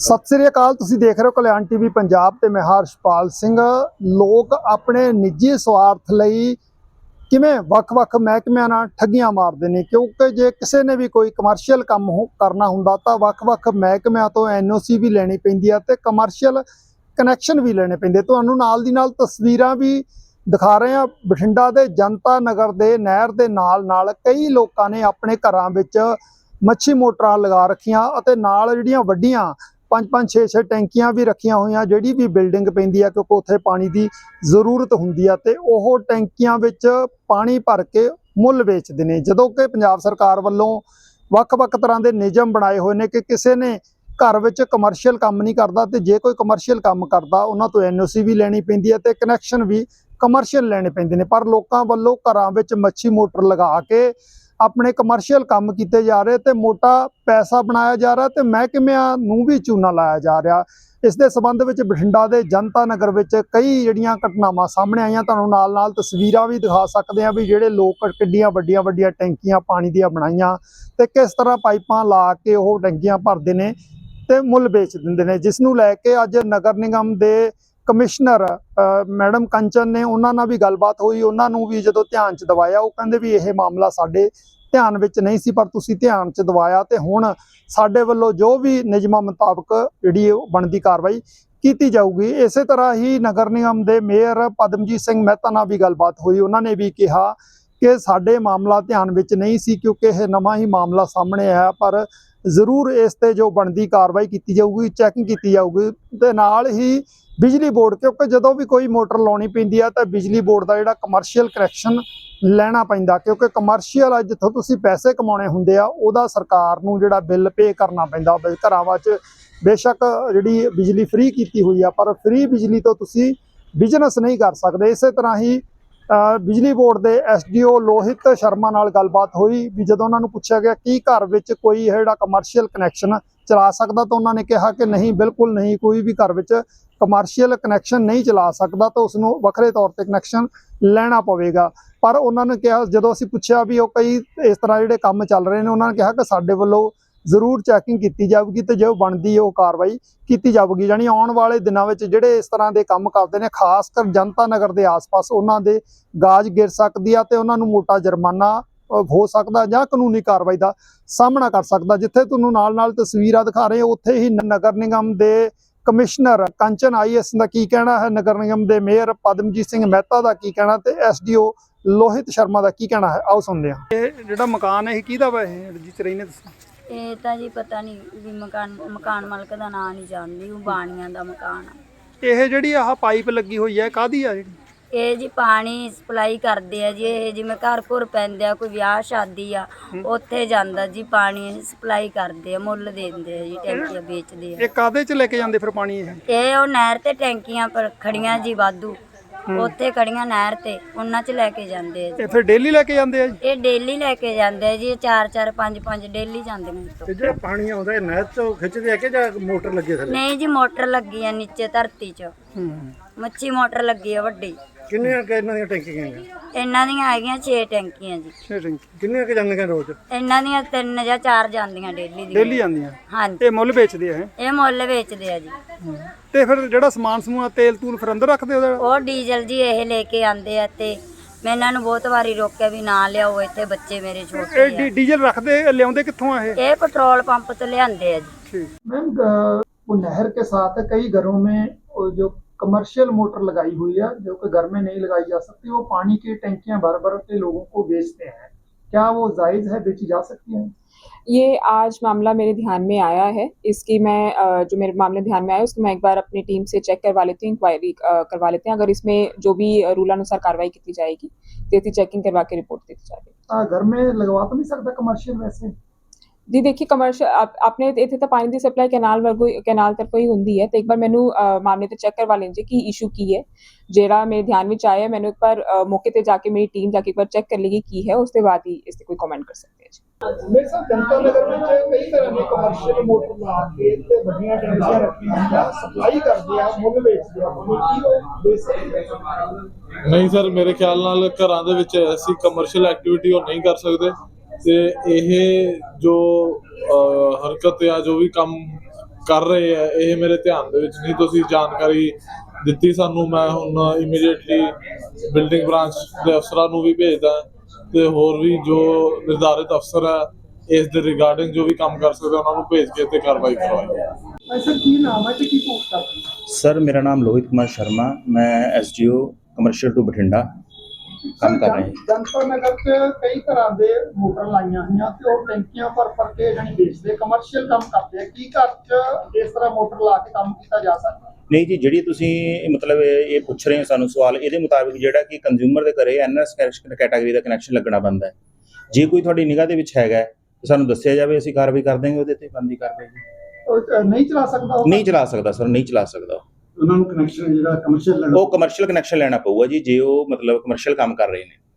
ਸਤਿ ਸ੍ਰੀ ਅਕਾਲ, ਤੁਸੀਂ ਦੇਖ ਰਹੇ ਹੋ ਕਲਿਆਣ ਟੀਵੀ ਪੰਜਾਬ ਤੇ ਮੈਂ ਹਰਸ਼ਪਾਲ ਸਿੰਘ। ਲੋਕ ਆਪਣੇ ਨਿੱਜੀ ਸਵਾਰਥ ਲਈ ਕਿਵੇਂ ਵੱਖ-ਵੱਖ ਮਹਿਕਮਿਆਂ ਨਾਲ ਠੱਗੀਆਂ ਮਾਰਦੇ ਨੇ? ਕਿਉਂਕਿ ਜੇ ਕਿਸੇ ਨੇ ਵੀ ਕੋਈ ਕਮਰਸ਼ੀਅਲ ਕੰਮ ਹੋ- ਕਰਨਾ ਹੁੰਦਾ ਤਾਂ ਵੱਖ-ਵੱਖ ਮਹਿਕਮਿਆਂ ਤੋਂ ਐਨਓਸੀ ਵੀ ਲੈਣੀ ਪੈਂਦੀ ਆ ਤੇ ਕਮਰਸ਼ੀਅਲ ਕਨੈਕਸ਼ਨ ਵੀ ਲੈਣੇ ਪੈਂਦੇ। ਤੁਹਾਨੂੰ ਨਾਲ ਦੀ ਨਾਲ ਤਸਵੀਰਾਂ ਵੀ ਦਿਖਾ ਰਹੇ ਆ। ਬਠਿੰਡਾ ਦੇ ਜਨਤਾ ਨਗਰ ਦੇ, ਨਹਿਰ ਦੇ ਨਾਲ ਨਾਲ ਕਈ ਲੋਕਾਂ ਨੇ ਆਪਣੇ ਘਰਾਂ ਵਿੱਚ ਮੱਛੀ ਮੋਟਰਾਂ ਲਗਾ ਰੱਖੀਆਂ ਅਤੇ ਨਾਲ ਜਿਹੜੀਆਂ ਵੱਡੀਆਂ ਪੰਜ ਪੰਜ 6 6 ਟੈਂਕੀਆਂ ਵੀ ਰੱਖੀਆਂ ਹੋਈਆਂ, ਜਿਹੜੀ ਵੀ ਬਿਲਡਿੰਗ ਪੈਂਦੀ ਆ, ਕਿਉਂਕਿ ਉੱਥੇ ਪਾਣੀ ਦੀ ਜ਼ਰੂਰਤ ਹੁੰਦੀ ਆ, ਤੇ ਉਹ ਟੈਂਕੀਆਂ ਵਿੱਚ ਪਾਣੀ ਭਰ ਕੇ ਮੁੱਲ ਵੇਚਦੇ ਨੇ। ਜਦੋਂ ਕਿ ਪੰਜਾਬ ਸਰਕਾਰ ਵੱਲੋਂ ਵੱਖ-ਵੱਖ ਤਰ੍ਹਾਂ ਦੇ ਨਿਯਮ ਬਣਾਏ ਹੋਏ ਨੇ ਕਿ ਕਿਸੇ ਨੇ ਘਰ ਵਿੱਚ ਕਮਰਸ਼ੀਅਲ ਕੰਮ ਨਹੀਂ ਕਰਦਾ ਤੇ ਜੇ ਕੋਈ ਕਮਰਸ਼ੀਅਲ ਕੰਮ ਕਰਦਾ, ਉਹਨਾਂ ਤੋਂ ਐਨਓਸੀ ਵੀ ਲੈਣੀ ਪੈਂਦੀ ਹੈ ਤੇ ਕਨੈਕਸ਼ਨ ਵੀ ਕਮਰਸ਼ੀਅਲ ਲੈਣੇ ਪੈਂਦੇ ਨੇ। ਪਰ ਲੋਕਾਂ ਵੱਲੋਂ ਘਰਾਂ ਵਿੱਚ ਮੱਛੀ ਮੋਟਰ ਲਗਾ ਕੇ ਆਪਣੇ ਕਮਰਸ਼ੀਅਲ ਕੰਮ ਕੀਤੇ ਜਾ ਰਹੇ ਤੇ ਮੋਟਾ ਪੈਸਾ ਬਣਾਇਆ ਜਾ ਰਿਹਾ ਤੇ ਮਹਿਕਮਿਆਂ ਨੂੰ ਵੀ ਚੂਨਾ ਲਾਇਆ ਜਾ ਰਿਹਾ। ਇਸ ਦੇ ਸਬੰਧ ਵਿੱਚ ਬਠਿੰਡਾ ਦੇ ਜਨਤਾ ਨਗਰ ਵਿੱਚ ਕਈ ਜਿਹੜੀਆਂ ਘਟਨਾਵਾਂ ਸਾਹਮਣੇ ਆਈਆਂ, ਤੁਹਾਨੂੰ ਨਾਲ ਨਾਲ ਤਸਵੀਰਾਂ ਵੀ ਦਿਖਾ ਸਕਦੇ ਆ ਵੀ ਜਿਹੜੇ ਲੋਕ ਕਿੱਡੀਆਂ ਵੱਡੀਆਂ ਵੱਡੀਆਂ ਟੈਂਕੀਆਂ ਪਾਣੀ ਦੀਆਂ ਬਣਾਈਆਂ ਤੇ ਕਿਸ ਤਰ੍ਹਾਂ ਪਾਈਪਾਂ ਲਾ ਕੇ ਉਹ ਟੈਂਕੀਆਂ ਭਰਦੇ ਨੇ ਤੇ ਮੁੱਲ ਵੇਚ ਦਿੰਦੇ ਨੇ, ਜਿਸ ਨੂੰ ਲੈ ਕੇ ਅੱਜ ਨਗਰ ਨਿਗਮ ਦੇ ਕਮਿਸ਼ਨਰ ਮੈਡਮ ਕੰਚਨ ਨੇ ਉਹਨਾਂ ਨਾਲ ਵੀ ਗੱਲਬਾਤ ਹੋਈ, ਉਹਨਾਂ ਨੂੰ ਵੀ ਜਦੋਂ ਧਿਆਨ ਚ ਦਵਾਇਆ, ਉਹ ਕਹਿੰਦੇ ਵੀ ਇਹ ਮਾਮਲਾ ਸਾਡੇ ਧਿਆਨ ਵਿੱਚ ਨਹੀਂ ਸੀ, ਪਰ ਤੁਸੀਂ ਧਿਆਨ ਚ ਦਵਾਇਆ ਤੇ ਹੁਣ ਸਾਡੇ ਵੱਲੋਂ ਜੋ ਵੀ ਨਿਯਮਾਂ ਮੁਤਾਬਕ ਜਿਹੜੀ ਬਣਦੀ ਕਾਰਵਾਈ ਕੀਤੀ ਜਾਊਗੀ। ਇਸੇ ਤਰ੍ਹਾਂ ਹੀ ਨਗਰ ਨਿਗਮ ਦੇ ਮੇਅਰ ਪਦਮਜੀਤ ਸਿੰਘ ਮਹਿਤਾ ਨਾਲ ਵੀ ਗੱਲਬਾਤ ਹੋਈ। ਉਹਨਾਂ ਨੇ ਵੀ ਕਿਹਾ ਕਿ ਸਾਡੇ ਮਾਮਲਾ ਧਿਆਨ ਵਿੱਚ ਨਹੀਂ ਸੀ, ਕਿਉਂਕਿ ਇਹ ਨਵਾਂ ਹੀ ਮਾਮਲਾ ਸਾਹਮਣੇ ਆਇਆ, ਪਰ ਜ਼ਰੂਰ ਇਸ ਤੇ ਜੋ ਬਣਦੀ ਕਾਰਵਾਈ ਕੀਤੀ ਜਾਊਗੀ, ਚੈਕਿੰਗ ਕੀਤੀ ਜਾਊਗੀ। ਤੇ ਨਾਲ ਹੀ ਬਿਜਲੀ ਬੋਰਡ, ਕਿਉਂਕਿ ਜਦੋਂ ਵੀ ਕੋਈ ਮੋਟਰ ਲਾਉਣੀ ਪੈਂਦੀ ਆ, ਤਾਂ ਬਿਜਲੀ ਬੋਰਡ ਦਾ ਜਿਹੜਾ ਕਮਰਸ਼ੀਅਲ ਕਰੈਕਸ਼ਨ ਲੈਣਾ ਪੈਂਦਾ, ਕਿਉਂਕਿ ਕਮਰਸ਼ੀਅਲ ਆ, ਜਿੱਥੋਂ ਤੁਸੀਂ ਪੈਸੇ ਕਮਾਉਣੇ ਹੁੰਦੇ ਆ, ਉਹਦਾ ਸਰਕਾਰ ਨੂੰ ਜਿਹੜਾ ਬਿੱਲ ਪੇ ਕਰਨਾ ਪੈਂਦਾ ਬਈ ਘਰਾਂ ਵਿੱਚ ਬੇਸ਼ੱਕ ਜਿਹੜੀ ਬਿਜਲੀ ਫ੍ਰੀ ਕੀਤੀ ਹੋਈ ਆ, ਪਰ ਫ੍ਰੀ ਬਿਜਲੀ ਤੋਂ ਤੁਸੀਂ ਬਿਜ਼ਨਸ ਨਹੀਂ ਕਰ ਸਕਦੇ, ਇਸੇ ਤਰ੍ਹਾਂ ਹੀ ਬਿਜਲੀ ਬੋਰਡ ਦੇ ਐਸਡੀਓ ਲੋਹਿਤ ਸ਼ਰਮਾ ਨਾਲ ਗੱਲਬਾਤ ਹੋਈ ਵੀ ਜਦੋਂ ਉਹਨਾਂ ਨੂੰ ਪੁੱਛਿਆ ਗਿਆ ਕੀ ਘਰ ਵਿੱਚ ਕੋਈ ਜਿਹੜਾ ਕਮਰਸ਼ੀਅਲ ਕਨੈਕਸ਼ਨ ਚਲਾ ਸਕਦਾ ਤਾਂ ਉਹਨਾਂ ਨੇ ਕਿਹਾ ਕਿ ਨਹੀਂ, ਬਿਲਕੁਲ ਨਹੀਂ, ਕੋਈ ਵੀ ਘਰ ਵਿੱਚ ਕਮਰਸ਼ੀਅਲ ਕਨੈਕਸ਼ਨ ਨਹੀਂ ਚਲਾ ਸਕਦਾ ਤਾਂ ਉਸ ਨੂੰ ਵੱਖਰੇ ਤੌਰ ਤੇ ਕਨੈਕਸ਼ਨ ਲੈਣਾ ਪਵੇਗਾ। ਪਰ ਉਹਨਾਂ ਨੇ ਕਿਹਾ, ਜਦੋਂ ਅਸੀਂ ਪੁੱਛਿਆ ਵੀ ਉਹ ਕਈ ਇਸ ਤਰ੍ਹਾਂ ਜਿਹੜੇ ਕੰਮ ਚੱਲ ਰਹੇ ਨੇ, ਉਹਨਾਂ ਨੇ ਕਿਹਾ ਕਿ ਸਾਡੇ ਵੱਲੋਂ ਜ਼ਰੂਰ ਚੈਕਿੰਗ ਕੀਤੀ ਜਾਵੇਗੀ ਤੇ ਜੋ ਬਣਦੀ ਉਹ ਕਾਰਵਾਈ ਕੀਤੀ ਜਾਵੇਗੀ। ਜਾਣੀ ਆਉਣ ਵਾਲੇ ਦਿਨਾਂ ਵਿੱਚ ਜਿਹੜੇ ਇਸ ਤਰ੍ਹਾਂ ਦੇ ਕੰਮ ਕਰਦੇ ਨੇ ਖਾਸ ਕਰ ਜਨਤਾ ਨਗਰ ਦੇ ਆਸ-ਪਾਸ, ਉਹਨਾਂ ਦੇ ਗਾਜ ਗਿਰ ਸਕਦੀ ਆ ਤੇ ਉਹਨਾਂ ਨੂੰ ਮੋਟਾ ਜੁਰਮਾਨਾ ਹੋ ਸਕਦਾ ਜਾਂ ਕਾਨੂੰਨੀ ਕਾਰਵਾਈ ਦਾ ਸਾਹਮਣਾ ਕਰ ਸਕਦਾ, ਜਿੱਥੇ ਤੁਹਾਨੂੰ ਨਾਲ-ਨਾਲ ਤਸਵੀਰਾਂ ਦਿਖਾ ਰਹੇ ਉੱਥੇ ਹੀ ਨਗਰ ਨਿਗਮ ਦੇ ਕਮਿਸ਼ਨਰ ਕੰਚਨ ਆਈਐਸ ਦਾ ਕੀ ਕਹਿਣਾ ਹੈ? ਨਗਰ ਨਿਗਮ ਦੇ ਮੇਅਰ ਪਦਮਜੀਤ ਸਿੰਘ ਮਹਿਤਾ ਦਾ ਕੀ ਕਹਿਣਾ ਤੇ ਐਸਡੀਓ ਲੋਹਿਤ ਸ਼ਰਮਾ ਦਾ ਕੀ ਕਹਿਣਾ ਹੈ? ਆਓ ਸੁਣਦੇ ਹਾਂ। ਇਹ ਜਿਹੜਾ ਮਕਾਨ ਹੈ, ਇਹ ਕਿਹਦਾ ਵਾ ਇਹ? ਰਹੀ ਨੇ ਤੁਸੀਂ ਇਹ ਤਾਂ ਜੀ ਪਤਾ ਨਹੀਂ ਵੀ ਮਕਾਨ ਮਕਾਨ ਮਾਲਕ ਦਾ ਨਾਂ ਨਹੀਂ ਜਾਣਦੀ ਉਹ ਬਾਣੀਆਂ ਦਾ ਮਕਾਨ ਆ। ਇਹ ਜਿਹੜੀ ਆਹ ਪਾਈਪ ਲੱਗੀ ਹੋਈ ਹੈ ਕਾਦੀ ਆ ਜਿਹੜੀ? ਇਹ ਜੀ ਪਾਣੀ ਸਪਲਾਈ ਕਰਦੇ ਆ ਜੀ ਇਹ ਜਿਵੇਂ ਘਰ ਘੁਰ ਪੈਂਦੇ ਆ ਕੋਈ ਵਿਆਹ ਸ਼ਾਦੀ ਆ ਉੱਥੇ ਜਾਂਦਾ ਜੀ ਪਾਣੀ ਸਪਲਾਈ ਕਰਦੇ ਆ ਮੁੱਲ ਦਿੰਦੇ ਆ ਜੀ ਟੈਂਕੀਆਂ ਵੇਚਦੇ ਆ। ਇਹ ਕਾਦੇ ਚ ਲੈ ਕੇ ਜਾਂਦੇ ਫਿਰ ਪਾਣੀ ਇਹ? ਇਹ ਉਹ ਨਹਿਰ ਤੇ ਟੈਂਕੀਆਂ ਪਰ ਖੜੀਆਂ ਜੀ ਵਾਧੂ। ਉੱਥੇ ਖੜੀਆਂ ਨਹਿਰ ਤੇ ਉਹਨਾਂ 'ਚ ਲੈ ਕੇ ਜਾਂਦੇ ਆ ਜੀ। ਇਹ ਫਿਰ ਡੇਲੀ ਲੈ ਕੇ ਜਾਂਦੇ ਆ ਜੀ? ਇਹ ਡੇਲੀ ਲੈ ਕੇ ਜਾਂਦੇ ਆ ਜੀ 4 4 5 5 ਡੇਲੀ ਜਾਂਦੇ ਨੇ ਤੇ ਜਿਹੜਾ ਪਾਣੀ ਆਉਂਦਾ ਇਹ ਨਹਿਰ ਚੋਂ ਖਿੱਚਦੇ ਆ ਕਿ ਜਾਂ ਮੋਟਰ ਲੱਗੇ ਥੱਲੇ? ਨਹੀਂ ਜੀ ਮੋਟਰ ਲੱਗੀ ਆ ਨੀਚੇ ਧਰਤੀ 'ਚ। ਹੂੰ। ਮੱਛੀ ਮੋਟਰ ਲੱਗੀ ਆ ਵੱਡੀ। ਕਿੰਨੀਆਂ ਕਿ ਇਹਨਾਂ ਦੀਆਂ ਟੈਂਕੀਆਂ ਹੈਗੀਆਂ? ਇਹਨਾਂ ਦੀਆਂ ਹੈਗੀਆਂ 6 ਟੈਂਕੀਆਂ ਜੀ ਠੀਕ ਕਿੰਨੀਆਂ ਕਿ ਜਾਂਦੀਆਂ ਰੋਜ਼ ਇਹਨਾਂ ਦੀਆਂ ਤਿੰਨ ਜਾਂ ਚਾਰ ਜਾਂਦੀਆਂ ਡੇਲੀ ਦੀਆਂ ਡੇਲੀ ਜਾਂਦੀਆਂ ਹਾਂਜੀ ਇਹ ਮੁੱਲ ਵੇਚਦੇ ਆ ਇਹ ਇਹ ਮੁੱਲ ਵੇਚਦੇ ਆ ਜੀ ਤੇ ਫਿਰ ਜਿਹੜਾ ਸਮਾਨ ਸਮੂਹ ਆ, ਤੇਲ ਤੂਲ ਫਿਰ ਅੰਦਰ ਰੱਖਦੇ ਉਹਦਾ ਉਹ ਡੀਜ਼ਲ ਜੀ ਇਹ ਲੈ ਕੇ ਆਂਦੇ ਆ ਤੇ ਮੈਂ ਇਹਨਾਂ ਨੂੰ ਬਹੁਤ ਵਾਰੀ ਰੋਕਿਆ ਵੀ ਨਾ ਲਿਆਓ ਇੱਥੇ ਬੱਚੇ ਮੇਰੇ ਛੋਟੇ ਇਹ ਡੀ- ਡੀਜ਼ਲ ਰੱਖਦੇ ਲਿਆਉਂਦੇ ਕਿੱਥੋਂ ਆ ਇਹ ਆ ਇਹ ਪੈਟਰੋਲ ਪੰਪ ਤੋਂ ਲਿਆਂਦੇ ਆ ਜੀ ठीक मैम वो नहर के साथ कई घरों में वो जो कमर्शियल मोटर लगाई हुई है जो कि घर में नहीं लगाई जा सकती वो पानी की टंकियाँ भर भर के लोगों को बेचते हैं। क्या वो जायज़ है बेची जा सकती हैं? ये आज मामला मेरे ध्यान में आया है। इसकी मैं जो मेरे मामले ध्यान में आया उसको मैं एक बार अपनी टीम से चेक करवा लेती हूँ इंक्वायरी करवा लेते हैं। अगर इसमें जो भी रूल अनुसार कार्रवाई की जाएगी तो चेकिंग करवा के रिपोर्ट दी जाएगी घर में लगवा तो नहीं सकता कमर्शियल वैसे। ਜੀ ਦੇਖੀ ਕਮਰਸ਼ੀਅਲ ਆਪਣੇ ਇੱਥੇ ਤਾਂ ਪਾਣੀ ਦੀ ਸਪਲਾਈ ਕੈਨਾਲ ਵਰਗੋ ਕੈਨਾਲ ਤਰਫੋਂ ਹੀ ਹੁੰਦੀ ਹੈ ਤੇ ਇੱਕ ਵਾਰ ਮੈਨੂੰ ਮਾਮਲੇ ਤੇ ਚੈੱਕ ਕਰਵਾ ਲੈਂਦੇ ਕਿ ਇਸ਼ੂ ਕੀ ਹੈ। ਜਿਹੜਾ ਮੇਰੇ ਧਿਆਨ ਵਿੱਚ ਆਇਆ ਮੈਨੂੰ ਇੱਕ ਵਾਰ ਮੌਕੇ ਤੇ ਜਾ ਕੇ ਮੇਰੀ ਟੀਮ ਜਾ ਕੇ ਇੱਕ ਵਾਰ ਚੈੱਕ ਕਰ ਲੇਗੀ ਕੀ ਹੈ ਉਸ ਤੋਂ ਬਾਅਦ ਹੀ ਇਸ ਤੇ ਕੋਈ ਕਮੈਂਟ ਕਰ ਸਕਦੇ ਹਾਂ ਜੀ। ਮੇਰੇ ਸਾਹ ਜਨਤਾ ਨਗਰ ਵਿੱਚ ਕਈ ਤਰ੍ਹਾਂ ਦੇ ਕਮਰਸ਼ੀਅਲ ਮੋਟਰ ਲਾ ਕੇ ਤੇ ਵੱਡੀਆਂ ਟੈਂਕੀਆਂ ਰੱਖੀਆਂ ਹੁੰਦੀਆਂ ਸਪਲਾਈ ਕਰਦੇ ਆ ਮੁੱਲ ਵੇਚਦੇ ਆ ਕੀ ਉਹ ਵੇਚ ਨਹੀਂ ਸਰ ਮੇਰੇ ਖਿਆਲ ਨਾਲ ਘਰਾਂ ਦੇ ਵਿੱਚ ਐਸੀ ਕਮਰਸ਼ੀਅਲ ਐਕਟੀਵਿਟੀ ਉਹ ਨਹੀਂ ਕਰ ਸਕਦੇ। ਤੇ ਇਹ ਜੋ ਹਰਕਤ ਆ ਜੋ ਵੀ ਕੰਮ ਕਰ ਰਹੇ ਆ ਇਹ ਮੇਰੇ ਧਿਆਨ ਦੇ ਵਿੱਚ ਨਹੀਂ। ਤੁਸੀਂ ਜਾਣਕਾਰੀ ਦਿੱਤੀ ਸਾਨੂੰ ਮੈਂ ਹੁਣ ਇਮੀਡੀਏਟਲੀ ਬਿਲਡਿੰਗ ਬ੍ਰਾਂਚ ਦੇ ਅਫਸਰਾਂ ਨੂੰ ਵੀ ਭੇਜਦਾ ਤੇ ਹੋਰ ਵੀ ਜੋ ਨਿਰਧਾਰਿਤ ਅਫਸਰ ਹੈ ਇਸ ਦੇ ਰਿਗਾਰਡਿੰਗ ਜੋ ਵੀ ਕੰਮ ਕਰ ਸਕਦੇ ਉਹਨਾਂ ਨੂੰ ਭੇਜ ਕੇ ਤੇ ਕਾਰਵਾਈ ਕਰਵਾਈ ਸਰ ਕੀ ਨਾਮ ਹੈ ਤੇ ਕੀ ਪੋਸਟ ਕਰਦੇ ਸਰ ਮੇਰਾ ਨਾਮ ਲੋਹਿਤ ਕੁਮਾਰ ਸ਼ਰਮਾ ਮੈਂ ਐਸਡੀਓ ਕਮਰਸ਼ੀਅਲ ਟੂ ਬਠਿੰਡਾ। ਕੰਮ ਕਰ ਰਹੇ। ਹਾਂ ਜਨਤਾ ਨਗਰ ਚ ਕਈ ਤਰ੍ਹਾਂ ਦੇ ਮੋਟਰ ਲਾਈਆਂ ਹੋਈਆਂ ਤੇ ਉਹ ਟੈਂਕੀਆਂ ਭਰ ਭਰ ਕੇ ਜਾਨੀ ਵੇਚਦੇ ਕਮਰਸ਼ੀਅਲ ਕੰਮ ਕਰਦੇ ਆ। ਕੀ ਘਰ ਚ ਇਸ ਤਰ੍ਹਾਂ ਮੋਟਰ ਲਾ ਕੇ ਕੰਮ ਕੀਤਾ ਜਾ ਸਕਦਾ? ਨਹੀਂ ਜੀ ਜਿਹੜੀ ਤੁਸੀਂ ਮਤਲਬ ਇਹ ਪੁੱਛ ਰਹੇ ਹੋ ਸਾਨੂੰ ਸਵਾਲ ਇਹਦੇ ਮੁਤਾਬਿਕ ਜਿਹੜਾ ਕਿ ਕੰਜ਼ਿਊਮਰ ਦੇ ਘਰੇ ਐਨਐਸ ਕੈਟਾਗਰੀ ਦਾ ਕਨੈਕਸ਼ਨ ਲੱਗਣਾ ਬੰਦਾ ਹੈ। ਜੇ ਕੋਈ ਤੁਹਾਡੀ ਨਿਗਾਹ ਦੇ ਵਿੱਚ ਹੈਗਾ ਸਾਨੂੰ ਦੱਸਿਆ ਜਾਵੇ ਅਸੀਂ ਕਾਰਵਾਈ ਕਰ ਦਾਂਗੇ ਉਹਦੇ ਤੇ ਬੰਦੀ ਉਹ, ਅ, ਨਹੀਂ ਚਲਾ ਸਕਦਾ ਨਹੀਂ ਚਲਾ ਸਕਦਾ ਸਰ ਨਹੀਂ ਚਲਾ ਸਕਦਾ ਉਹਨਾਂ ਨੂੰ ਕਨੈਕਸ਼ਨ ਜਿਹੜਾ ਕਮਰਸ਼ੀਅਲ ਉਹ ਕਮਰਸ਼ੀਅਲ ਕਨੈਕਸ਼ਨ ਲੈਣਾ ਪਊਗਾ ਜੀ, ਜੇ ਉਹ ਮਤਲਬ ਕਮਰਸ਼ੀਅਲ ਕੰਮ ਕਰ ਰਹੇ ਨੇ।